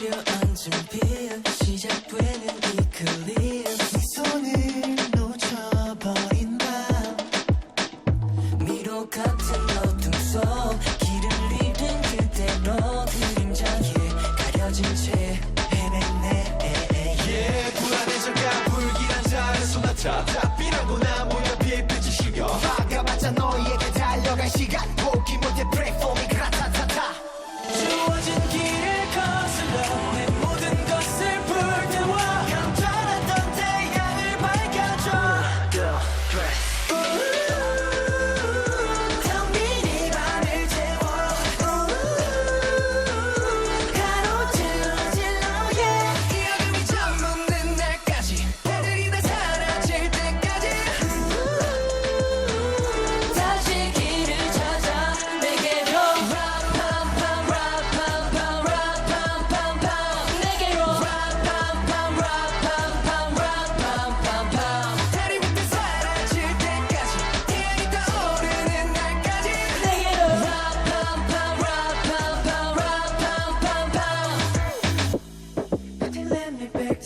내려앉은 빛 시작되는 이 클립 네 손을 놓쳐버린 밤 미로 같은 어둠 속 길을 잃은 그대로 그림자에 가려진 채 헤매네. yeah, 예, 불길한 자를 쏟아져 답이라고 나 보여 빛빛이 시겨 막아봤자 너에게 달려갈 시간.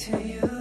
to you.